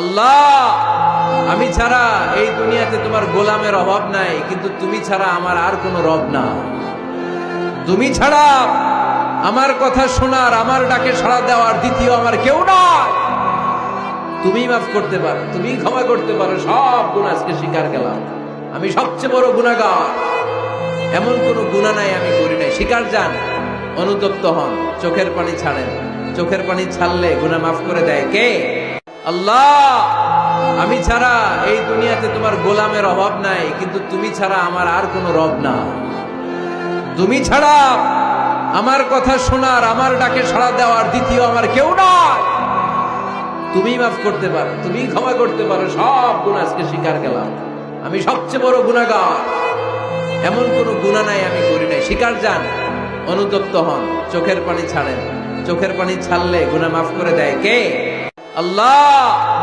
আল্লাহ, আমি ছাড়া এই দুনিয়াতে তোমার গোলামের অভাব নাই, কিন্তু তুমি ছাড়া আমার আর কোনো রব না। তুমি ছাড়া আমার কথা শোনার, আমার ডাকে সাড়া দেওয়ার দ্বিতীয় আমার কেউ নাই। তুমি মাফ করতে পারো তুমি ক্ষমা করতে পারো, সব গুণ আজকে স্বীকার গেলাম। আমি সবচেয়ে বড় গুণাগার। এমন কোন গুণা নাই আমি করি নাই। স্বীকার যান, অনুতপ্ত হন, চোখের পানি ছাড়েন। চোখের পানি ছাড়লে গুণা মাফ করে দেয় কে? আল্লাহ, আমি ছাড়া এই দুনিয়াতে তোমার গোলামের অভাব নাই, কিন্তু তুমি ছাড়া আমার আর কোনো রব না। তুমি ছাড়া আমার কথা শোনার, আমার ডাকে সাড়া দেওয়ার দ্বিতীয় আমার কেউ নাই। তুমি মাফ করতে পারো তুমি ক্ষমা করতে পারো, সব গুণ আজকে স্বীকার গেলাম। আমি সবচেয়ে বড় গুণাগার। এমন কোন গুণা নাই আমি করি নাই। স্বীকার যান, অনুতপ্ত হন, চোখের পানি ছাড়েন। চোখের পানি ছাড়লে গুণা মাফ করে দেয় কে? আল্লাহ